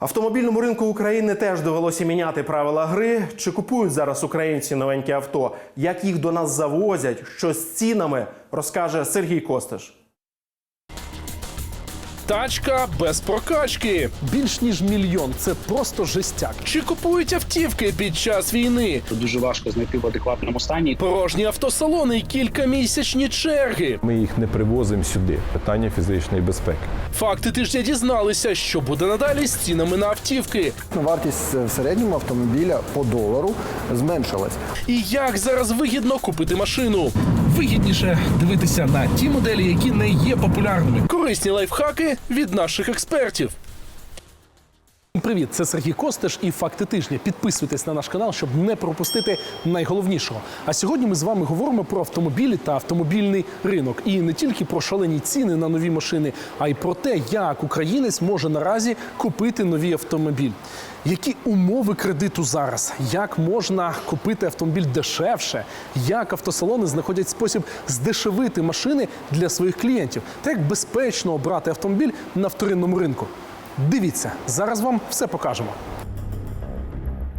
Автомобільному ринку України теж довелося міняти правила гри. Чи купують зараз українці новенькі авто? Як їх до нас завозять? Що з цінами? Розкаже Сергій Костиш. Тачка без прокачки. Більш ніж мільйон це просто жестяк. Чи купують автівки під час війни? дуже важко знайти в адекватному стані. Порожні автосалони і кількамісячні черги. Ми їх не привозимо сюди. Питання фізичної безпеки. Факти тижня дізналися, що буде надалі з цінами на автівки. Вартість в середньому автомобіля по долару зменшилась. І як зараз вигідно купити машину. Вигідніше дивитися на ті моделі, які не є популярними. Корисні лайфхаки від наших експертів. Привіт, це Сергій Костеш і факти тижня. Підписуйтесь на наш канал, щоб не пропустити найголовнішого. А сьогодні ми з вами говоримо про автомобілі та автомобільний ринок. І не тільки про шалені ціни на нові машини, а й про те, як українець може наразі купити новий автомобіль. Які умови кредиту зараз? Як можна купити автомобіль дешевше? Як автосалони знаходять спосіб здешевити машини для своїх клієнтів? Та як безпечно обрати автомобіль на вторинному ринку? Дивіться, зараз вам все покажемо.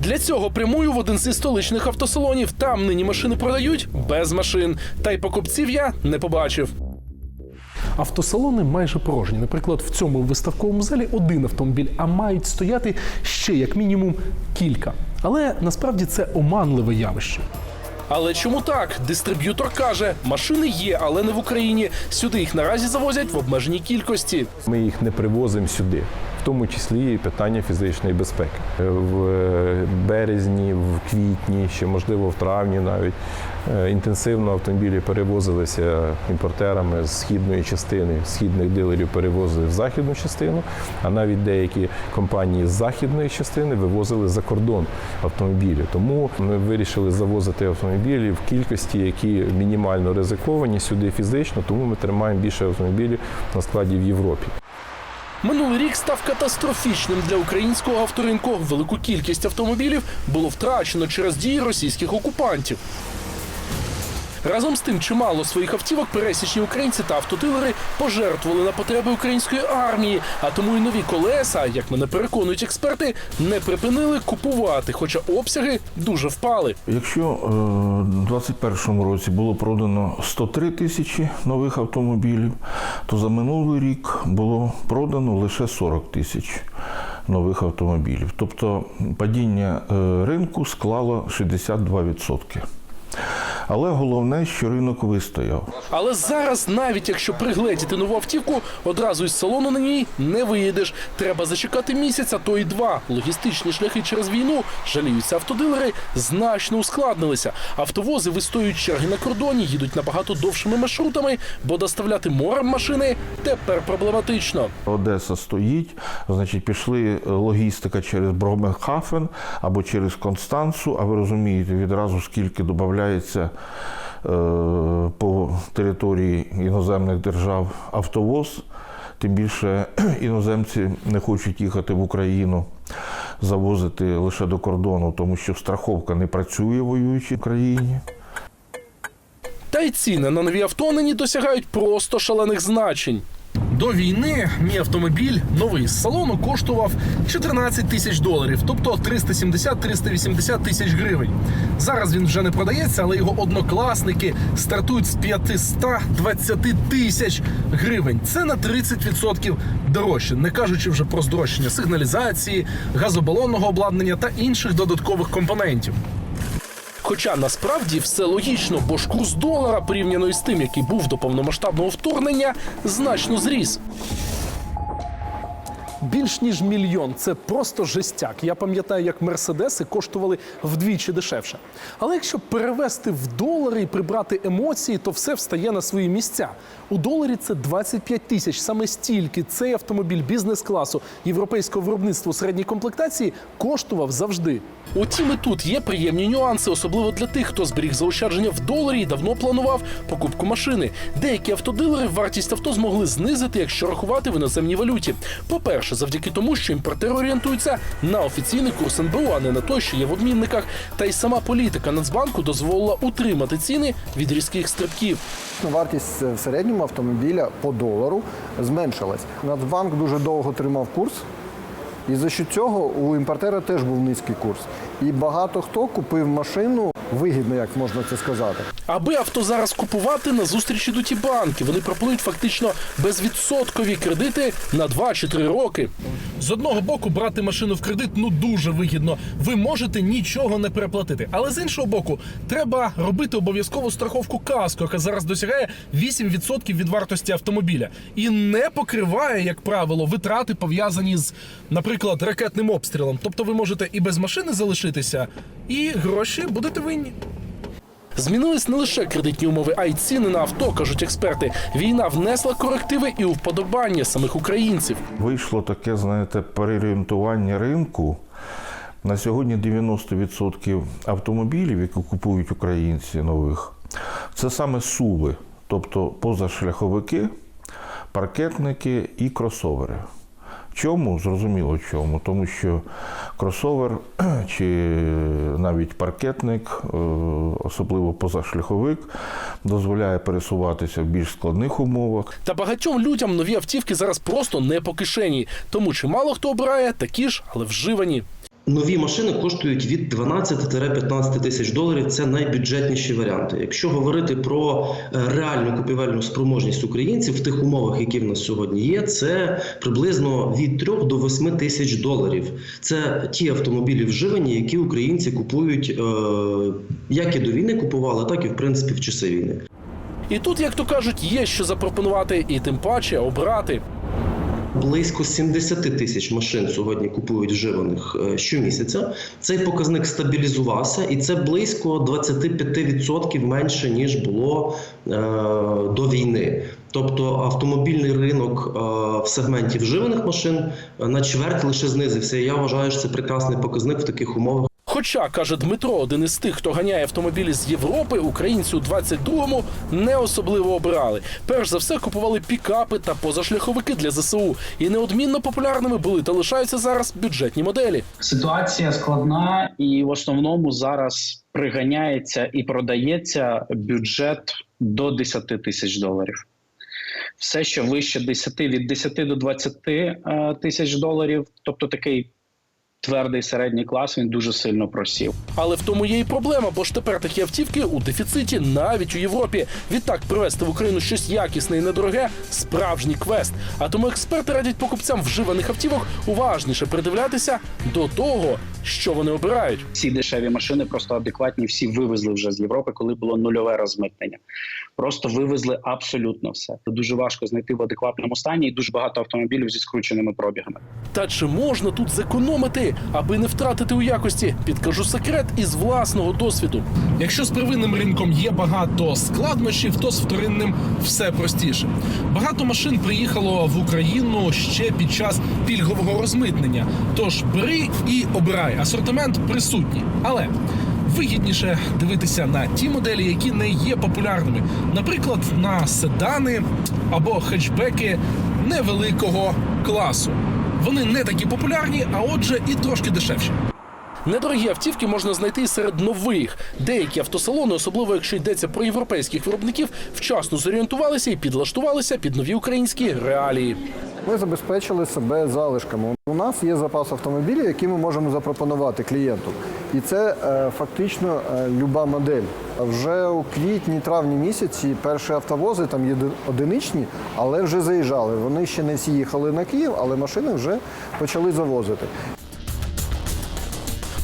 Для цього прямую в один зі столичних автосалонів. Там нині машини продають без машин. Та й покупців я не побачив. Автосалони майже порожні. Наприклад, в цьому виставковому залі один автомобіль, а мають стояти ще як мінімум кілька. Але насправді це оманливе явище. Але чому так? Дистриб'ютор каже, машини є, але не в Україні. Сюди їх наразі завозять в обмеженій кількості. Ми їх не привозимо сюди, в тому числі і питання фізичної безпеки. В е, березні, в квітні, ще можливо в травні навіть е, інтенсивно автомобілі перевозилися імпортерами з східної частини. Східних дилерів перевозили в західну частину, а навіть деякі компанії з західної частини вивозили за кордон автомобілі. Тому ми вирішили завозити автомобілі в кількості, які мінімально ризиковані сюди фізично, тому ми тримаємо більше автомобілів на складі в Європі. Минулий рік став катастрофічним для українського авторинку. Велику кількість автомобілів було втрачено через дії російських окупантів. Разом з тим, чимало своїх автівок пересічні українці та автодилери пожертвували на потреби української армії, а тому і нові колеса, як мене переконують експерти, не припинили купувати, хоча обсяги дуже впали. Якщо е, у 2021 році було продано 103 тисячі нових автомобілів, то за минулий рік було продано лише 40 тисяч нових автомобілів. Тобто падіння е, ринку склало 62%. Але головне, що ринок вистояв. Але зараз, навіть якщо пригледіти нову автівку, одразу із салону на ній не виїдеш. Треба зачекати місяць, а то і два. Логістичні шляхи через війну, жаліються автодилери, значно ускладнилися. Автовози вистоюють черги на кордоні, їдуть набагато довшими маршрутами, бо доставляти морем машини тепер проблематично. Одеса стоїть, значить, пішли логістика через Бромехафен або через Констанцу, а ви розумієте відразу скільки додається по території іноземних держав автовоз. Тим більше іноземці не хочуть їхати в Україну, завозити лише до кордону, тому що страховка не працює в воюючій країні. Та й ціни на нові авто нині досягають просто шалених значень. До війни мій автомобіль новий з салону коштував 14 тисяч доларів, тобто 370-380 тисяч гривень. Зараз він вже не продається, але його однокласники стартують з 520 тисяч гривень. Це на 30% дорожче, не кажучи вже про здорожчання сигналізації, газобалонного обладнання та інших додаткових компонентів. Хоча насправді все логічно, бо ж курс долара порівняно із тим, який був до повномасштабного вторгнення, значно зріс. Більш ніж мільйон це просто жестяк. Я пам'ятаю, як мерседеси коштували вдвічі дешевше. Але якщо перевести в долари і прибрати емоції, то все встає на свої місця. У доларі це 25 тисяч. Саме стільки цей автомобіль бізнес-класу європейського виробництва середньої комплектації коштував завжди. Утім, і тут є приємні нюанси, особливо для тих, хто зберіг заощадження в доларі і давно планував покупку машини. Деякі автодилери вартість авто змогли знизити, якщо рахувати в іноземній валюті. По-перше, завдяки тому, що імпортери орієнтуються на офіційний курс НБУ, а не на той, що є в обмінниках. Та й сама політика Нацбанку дозволила утримати ціни від різких стрибків. Вартість в середньому автомобіля по долару зменшилась. Нацбанк дуже довго тримав курс. І за що цього у імпортера теж був низький курс. І багато хто купив машину вигідно, як можна це сказати. Аби авто зараз купувати, на зустріч ідуть і банки. Вони пропонують фактично безвідсоткові кредити на 2 чи 3 роки. З одного боку, брати машину в кредит ну дуже вигідно. Ви можете нічого не переплатити. Але з іншого боку, треба робити обов'язкову страховку каско, яка зараз досягає 8% від вартості автомобіля, і не покриває, як правило, витрати пов'язані з, наприклад, ракетним обстрілом. Тобто, ви можете і без машини залишитися, і гроші будете винні. Змінились не лише кредитні умови, а й ціни на авто, кажуть експерти. Війна внесла корективи і у вподобання самих українців. Вийшло таке, знаєте, переорієнтування ринку. На сьогодні 90% автомобілів, які купують українці нових, це саме суви, тобто позашляховики, паркетники і кросовери. Чому? Зрозуміло чому. Тому що кросовер чи навіть паркетник, е, особливо позашляховик, дозволяє пересуватися в більш складних умовах. Та багатьом людям нові автівки зараз просто не по кишені. Тому чимало хто обирає такі ж, але вживані. Нові машини коштують від 12-15 тисяч доларів. Це найбюджетніші варіанти. Якщо говорити про е, реальну купівельну спроможність українців в тих умовах, які в нас сьогодні є, це приблизно від 3 до 8 тисяч доларів. Це ті автомобілі вживані, які українці купують е, як і до війни купували, так і в принципі в часи війни. І тут, як то кажуть, є що запропонувати, і тим паче обрати. Близько 70 тисяч машин сьогодні купують вживаних е, щомісяця. Цей показник стабілізувався, і це близько 25% менше ніж було е, до війни. Тобто автомобільний ринок е, в сегменті вживаних машин на чверть лише знизився. І я вважаю, що це прекрасний показник в таких умовах. Хоча, каже Дмитро, один із тих, хто ганяє автомобілі з Європи, українці у 22-му не особливо обирали. Перш за все купували пікапи та позашляховики для ЗСУ. І неодмінно популярними були та лишаються зараз бюджетні моделі. Ситуація складна, і в основному зараз приганяється і продається бюджет до 10 тисяч доларів. Все, що вище 10, від 10 до 20 е, тисяч доларів, тобто такий твердий середній клас, він дуже сильно просів. Але в тому є і проблема, бо ж тепер такі автівки у дефіциті навіть у Європі. Відтак привезти в Україну щось якісне і недороге справжній квест. А тому експерти радять покупцям вживаних автівок уважніше придивлятися до того, що вони обирають. Ці дешеві машини просто адекватні, всі вивезли вже з Європи, коли було нульове розмитнення. Просто вивезли абсолютно все. Дуже важко знайти в адекватному стані, і дуже багато автомобілів зі скрученими пробігами. Та чи можна тут зекономити, аби не втратити у якості? Підкажу секрет із власного досвіду. Якщо з первинним ринком є багато складнощів, то з вторинним все простіше. Багато машин приїхало в Україну ще під час пільгового розмитнення. Тож бери і обирай. Асортимент присутній, але. Вигідніше дивитися на ті моделі, які не є популярними, наприклад, на седани або хетчбеки невеликого класу. Вони не такі популярні, а отже, і трошки дешевші. Недорогі автівки можна знайти серед нових. Деякі автосалони, особливо якщо йдеться про європейських виробників, вчасно зорієнтувалися і підлаштувалися під нові українські реалії. Ми забезпечили себе залишками. У нас є запас автомобілів, які ми можемо запропонувати клієнту. І це е, фактично е, люба модель. Вже у квітні-травні місяці перші автовози там є одиничні, але вже заїжджали. Вони ще не всі їхали на Київ, але машини вже почали завозити.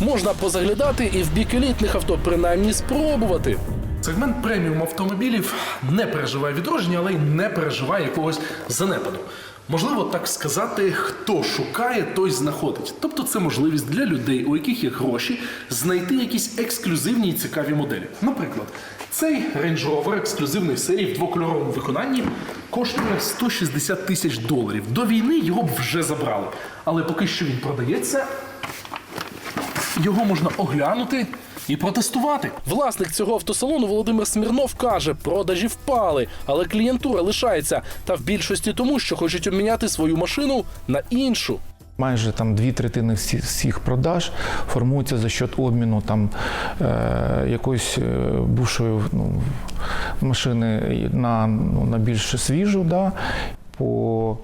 Можна позаглядати і в бік елітних авто, принаймні спробувати. Сегмент преміум автомобілів не переживає відродження, але й не переживає якогось занепаду. Можливо, так сказати, хто шукає, той знаходить. Тобто це можливість для людей, у яких є гроші, знайти якісь ексклюзивні і цікаві моделі. Наприклад, цей Range Rover ексклюзивної серії в двокольоровому виконанні коштує 160 тисяч доларів. До війни його б вже забрали. Але поки що він продається, його можна оглянути і протестувати. Власник цього автосалону Володимир Смірнов каже, продажі впали, але клієнтура лишається. Та в більшості тому, що хочуть обміняти свою машину на іншу. Майже там дві третини всіх продаж формуються за счет обміну там е, якоїсь е, бувшої ну, машини на, ну, на більш свіжу. Да? По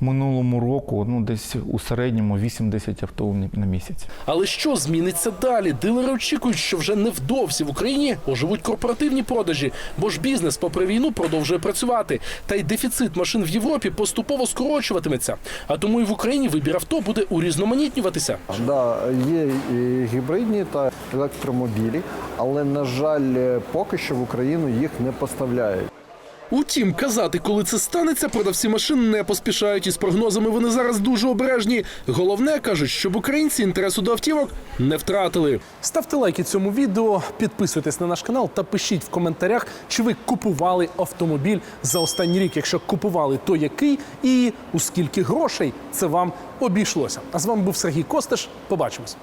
минулому року ну, десь у середньому 8-10 авто на місяць. Але що зміниться далі? Дилери очікують, що вже невдовзі в Україні оживуть корпоративні продажі, бо ж бізнес, попри війну, продовжує працювати. Та й дефіцит машин в Європі поступово скорочуватиметься. А тому і в Україні вибір авто буде урізноманітнюватися. Да, є і гібридні та електромобілі, але на жаль, е, поки що в Україну їх не поставляють. Утім, казати, коли це станеться, продавці машин не поспішають із прогнозами. Вони зараз дуже обережні. Головне кажуть, щоб українці інтересу до автівок не втратили. Ставте лайки цьому відео, підписуйтесь на наш канал та пишіть в коментарях, чи ви купували автомобіль за останній рік. Якщо купували, то який і у скільки грошей це вам обійшлося. А з вами був Сергій Костеш. Побачимось.